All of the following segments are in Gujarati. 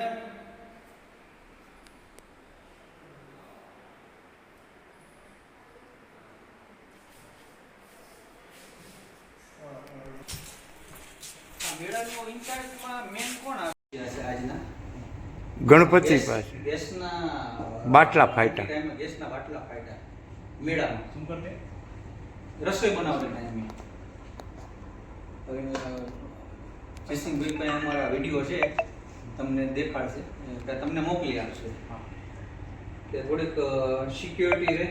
મેડમ ગણપતિ પાસે. બાટલા ફાટ્યા ટાઈમે ગેસના બાટલા ફાટ્યા મેળામાં. શું કરતે રસોઈ બનાવવાની ટાઈમે જયસિંહભાઈ અમારા વીડિયો છે. તમને દેખાડશે કે તમને મોકલી આપશે. કે થોડીક સિક્યોરિટી રહે.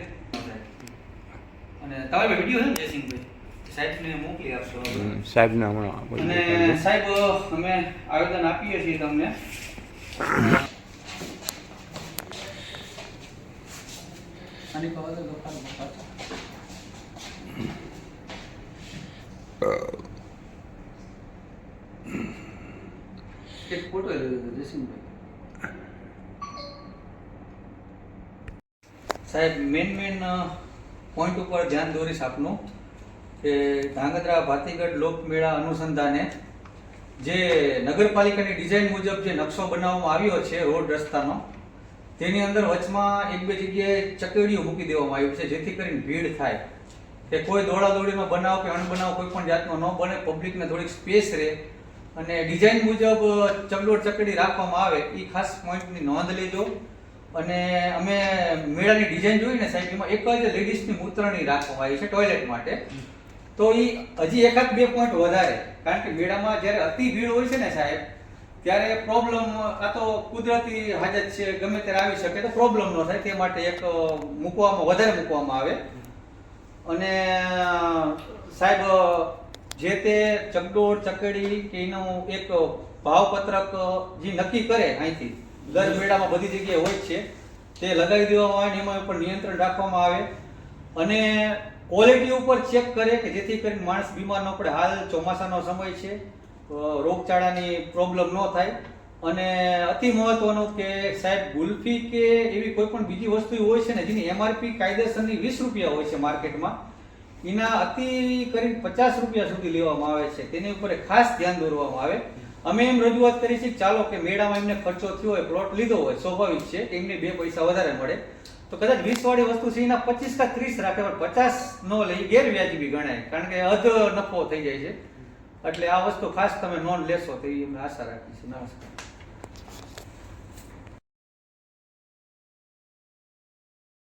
અને તમારે વીડિયો છે ને જયસિંહભાઈ? સાહેબને મોકલી આપશો? સાહેબ સાહેબને હમણાં અને સાહેબ અમે આવેદન આપીએ છીએ તમને. આની પર વાગે લોકોને સાહેબ મેન મેન પોઈન્ટ ઉપર ધ્યાન દોરીશ આપનું કે ધાંગધ્રા, ભાતીગઢ લોકમેળા અનુસંધાને જે નગરપાલિકાની ડિઝાઇન મુજબ જે નકશો બનાવવામાં આવ્યો છે રોડ રસ્તાનો, તેની અંદર વચમાં એક બે જગ્યાએ ચકેડીઓ મૂકી દેવામાં આવ્યું છે, જેથી કરીને ભીડ થાય. કે કોઈ દોડાદોડીનો બનાવ કે અણબનાવ કોઈ પણ જાતનો ન બને પબ્લિકને થોડીક સ્પેસ રહે અને ડિઝાઇન મુજબ ચકડોળ ચકડી રાખવામાં આવે એ ખાસ પોઈન્ટની નોંધ લેજો. અને અમે મેળાની ડિઝાઇન જોઈને સાહેબ એક જ લેડીઝની મૂત્રણી રાખવામાં આવી છે ટોયલેટ માટે. તો એ હજી એકાદ બે પોઈન્ટ વધારે, કારણ કે મેળામાં જ્યારે અતિ ભીડ હોય છે ને સાહેબ, ત્યારે પ્રોબ્લેમ આ તો કુદરતી હાજત છે, ગમે ત્યારે આવી શકે તો પ્રોબ્લેમ ન થાય, તે માટે એક મૂકવામાં, વધારે મૂકવામાં આવે. અને સાહેબ જે તે ચકડોળ, ચકડી કે એનું એક ભાવપત્રક જે નક્કી કરે અહીંથી. દર મેળામાં બધી જગ્યાએ હોય છે. તે લગાવી દેવામાં આવે ને એમાં ઉપર નિયંત્રણ રાખવામાં આવે. અને ક્વોલિટી ઉપર ચેક કરે કે જેથી કરીને માણસ બીમાર ન પડે. હાલ ચોમાસાનો સમય છે. રોગચાળાની પ્રોબ્લેમ ન થાય. અને અતિ મહત્વનું કે સાહેબ, ગુલ્ફી કે એવી કોઈ પણ બીજી વસ્તુ હોય છે ને જેની એમઆરપી કાયદેસરની વીસ રૂપિયા હોય છે માર્કેટમાં એના અતિ કરીને પચાસ રૂપિયા સુધી લેવામાં આવે છે. તેની ઉપર ખાસ ધ્યાન દોરવામાં આવે. અમે એમ રજૂઆત કરી છે ચાલો કે મેળામાં એમને ખર્ચો થયો હોય, પ્લોટ લીધો હોય, સ્વાભાવિક છે એમને બે પૈસા વધારે મળે. તો કદાચ વીસ વાળી વસ્તુ છે, એના પચીસ કા ત્રીસ રાખે, પણ પચાસ નો લઈ ગેરવ્યાજબી ગણાય. કારણ કે અધ નફો થઈ જાય છે. એટલે આ વસ્તુ ખાસ તમે નોંધ લેશો તો એ અમે આશા રાખી છે નમસ્કાર.